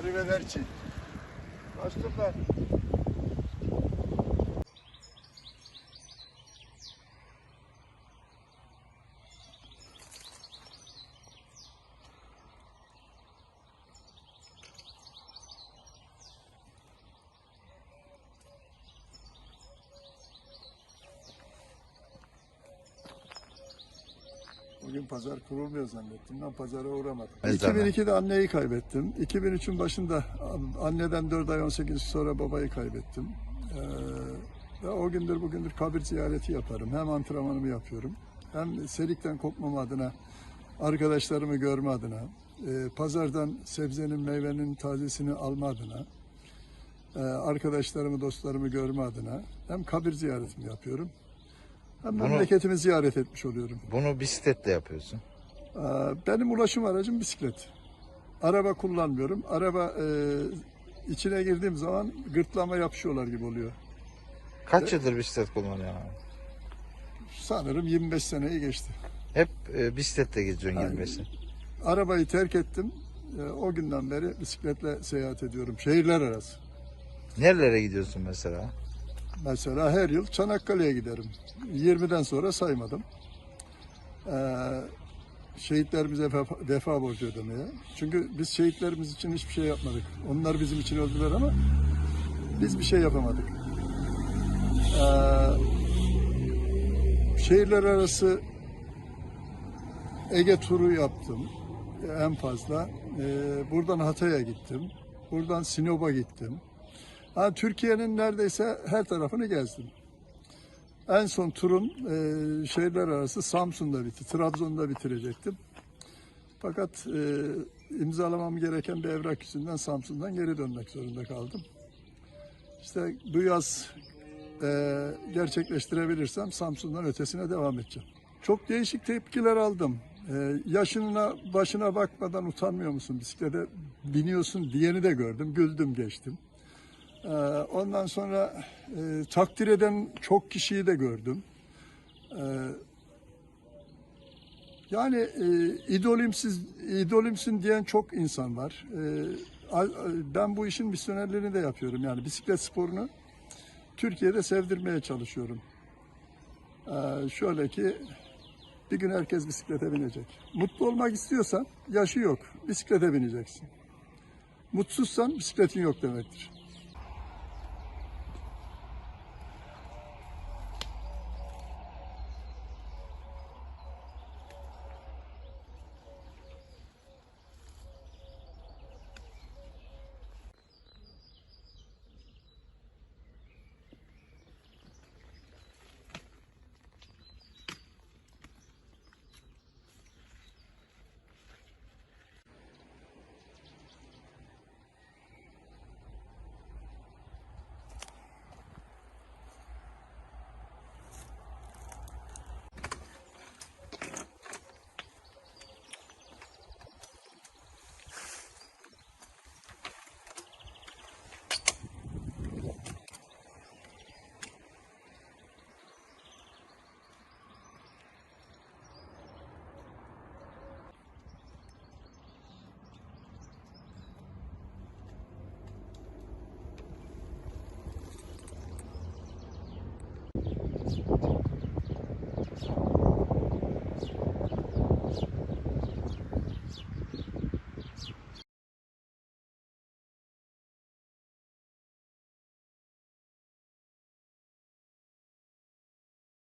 Arrivederci. Başlıklar. Bugün pazar kurulmuyor zannettim. Ben pazara uğramadım. Mezarına. 2002'de anneyi kaybettim. 2003'ün başında anneden 4 ay 18 gün sonra babayı kaybettim. Ee, ve o gündür bugündür kabir ziyareti yaparım. Hem antrenmanımı yapıyorum. Hem selikten kopmam adına, arkadaşlarımı görme adına, e, pazardan sebzenin, meyvenin tazesini alma adına, e, arkadaşlarımı, dostlarımı görme adına hem kabir ziyaretimi yapıyorum. Hem Bunu- memleketimi ziyaret etmiş oluyorum. Bunu bisikletle yapıyorsun. Ee, Benim ulaşım aracım bisiklet. Araba kullanmıyorum. Araba e, içine girdiğim zaman gırtlağıma yapışıyorlar gibi oluyor. Kaç yıldır bisiklet kullanıyorsun abi? Sanırım 25 seneyi geçti. Hep e, bisikletle geziyorsun Aynen. 25 sene. Arabayı terk ettim. E, O günden beri bisikletle seyahat ediyorum. Şehirler arası. Nerelere gidiyorsun mesela? Mesela her yıl Çanakkale'ye giderim. 20'den sonra saymadım. Ee, şehitlerimize vefa, vefa borcu ödemeye. Çünkü biz şehitlerimiz için hiçbir şey yapmadık. Onlar bizim için öldüler ama biz bir şey yapamadık. Ee, şehirler arası Ege turu yaptım en fazla. Ee, buradan Hatay'a gittim. Buradan Sinop'a gittim. Ha, Türkiye'nin neredeyse her tarafını gezdim. En son turum e, şehirler arası Samsun'da bitti. Trabzon'da bitirecektim. Fakat e, imzalamam gereken bir evrak yüzünden Samsun'dan geri dönmek zorunda kaldım. İşte bu yaz e, gerçekleştirebilirsem Samsun'dan ötesine devam edeceğim. Çok değişik tepkiler aldım. E, yaşına başına bakmadan utanmıyor musun bisiklete biniyorsun diyeni de gördüm. Güldüm geçtim. Ee, Ondan sonra e, takdir eden çok kişiyi de gördüm. Ee, yani e, idolümsiz, idolümsün diyen çok insan var. A- ben bu işin misyonerliğini de yapıyorum. Yani bisiklet sporunu Türkiye'de sevdirmeye çalışıyorum. Ee, şöyle ki bir gün herkes bisiklete binecek. Mutlu olmak istiyorsan yaşı yok. Bisiklete bineceksin. Mutsuzsan bisikletin yok demektir. Thank you.